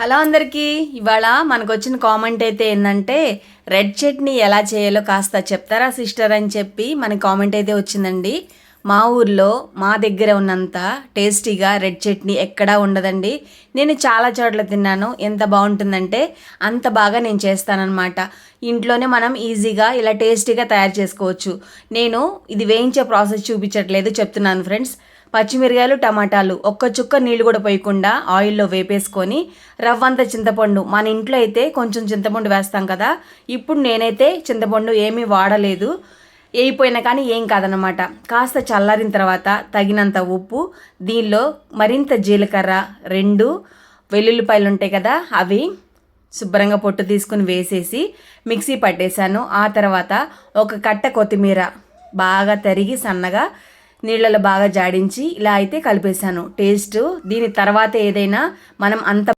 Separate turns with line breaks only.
Hello అందరికీ. ఇవాళ మనకు వచ్చిన కామెంట్ అయితే ఏంటంటే రెడ్ చట్నీ ఎలా చేయాలో కాస్త చెప్తారా సిస్టర్ అని చెప్పి మన కామెంట్ అయితే వచ్చిందండి. మా ఊర్లో మా దగ్గర ఉన్నంత టేస్టీగా రెడ్ చట్నీ ఎక్కడా ఉండదండి. నేను చాలా చోట్ల తిన్నాను. ఎంత బాగుంటుందంటే అంత బాగా నేను చేస్తానన్నమాట. ఇంట్లోనే మనం ఈజీగా ఇలా టేస్టీగా తయారు చేసుకోవచ్చు. నేను ఇది వేయించే ప్రాసెస్ చూపించట్లేదు చెప్తున్నాను ఫ్రెండ్స్. పచ్చిమిరకాయలు టమాటాలు. ఒక్క చుక్క నీళ్ళు కూడా పోయకుండా ఆయిల్లో వేపేసుకొని రవ్వంత చింతపండు. మన ఇంట్లో అయితే కొంచెం చింతపండు వేస్తాం కదా. ఇప్పుడు నేనైతే చింతపండు ఏమీ వాడలేదు. వేయిపోయినా కానీ ఏం కాదనమాట కాస్త చల్లారిన తర్వాత తగినంత ఉప్పు దీనిలో మరింత జీలకర్ర రెండు వెల్లుల్లిపాయలు ఉంటాయి కదా అవి శుభ్రంగా పొట్టు తీసుకుని వేసేసి మిక్సీ పట్టేశాను. ఆ తర్వాత ఒక కట్ట కొత్తిమీర బాగా తరిగి సన్నగా నీళ్ళలో బాగా జాడించి ఇలా అయితే కలిపేశాను. టేస్ట్ దీని తర్వాత ఏదైనా మనం అంత